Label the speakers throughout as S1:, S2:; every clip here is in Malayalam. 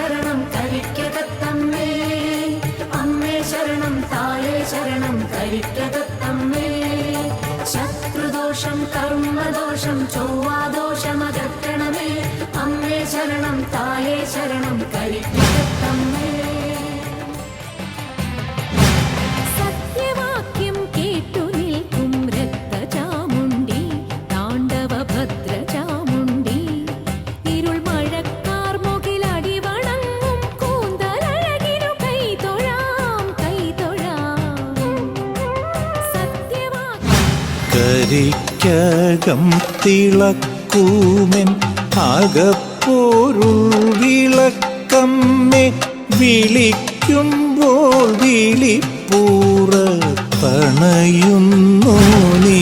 S1: ശരണം കരിക്കതത്തമ്മേ അമ്മേ ശരണം തായേ ശരണം കരിക്കതത്തമ്മേ ശത്രുദോഷം കർമ്മദോഷം ചൊവ്വാദോഷമകറ്റണമേ
S2: കരിക്കകം തിളക്കൂമെൻ അകപ്പോരുൾ വിളക്കമ്മെ വിളിക്കുമ്പോൾ വിളിപ്പൂറത്തണയുന്നു നീ.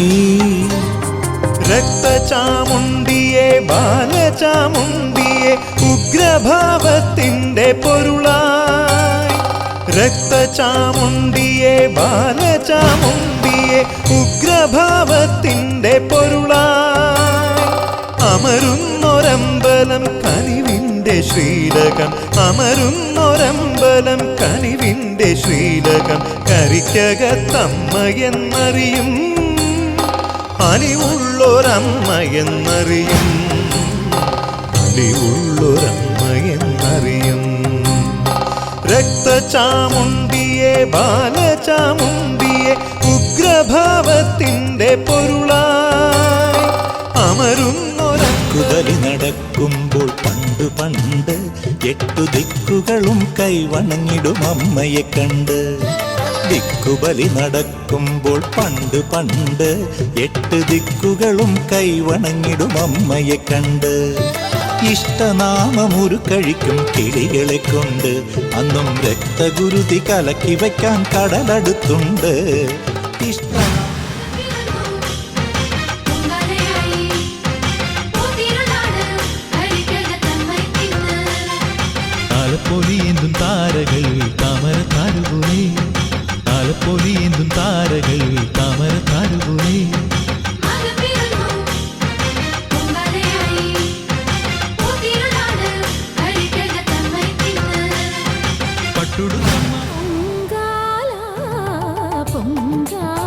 S3: രക്തചാമുണ്ടിയെ ബാലചാമുണ്ടിയെ ഉഗ്രഭാവത്തിന്റെ പൊരുളായി രക്തചാമുണ്ടിയെ ബാലചാമുണ്ടിയെ ഉഗ്രഭാവത്തിന്റെ പൊരുളാ അമരുന്നൊരമ്പലം കനിവിന്റെ ശ്രീലകം അമരുന്നൊരമ്പലം കനിവിന്റെ ശ്രീലകം കരിക്കകത്തമ്മ എന്നറിയും അനിവുള്ളൊരമ്മ എന്നറിയും അനിവുള്ളൊരമ്മ എന്നറിയും രക്തചാമുണ്ടിയെ ബാലചാമുണ്ടിയെ ഉഗ്രഭാവത്തിന്റെ പൊരുളായി
S2: അമരുന്നൊരക്കുതലി നടക്കുമ്പോൾ പണ്ട് പണ്ട് എട്ടു ദിക്കുകളും കൈവണങ്ങിടും അമ്മയെ കണ്ട്. ദിക്കുബലി നടക്കുമ്പോൾ പണ്ട് പണ്ട് എട്ട് ദിക്കുകളും കൈവണങ്ങിടും അമ്മയെ കണ്ട്. ഇഷ്ടനാമമൊരു കഴിക്കും കിളികളെ കൊണ്ട് അന്നും രക്തഗുരുതി കലക്കി വയ്ക്കാൻ കടലടുത്തുണ്ട് ഇഷ്ട
S1: പൊങ്കാലയായി പോത്തിരുനാട് കരിക്കകത്തമ്മയ്ക്കിന്ന്
S4: താലപ്പൊലിയേന്തും താരകൾ താമര താരുപോലെ താലപ്പൊലിയേന്തും താരകൾ താമര
S1: 风
S2: 干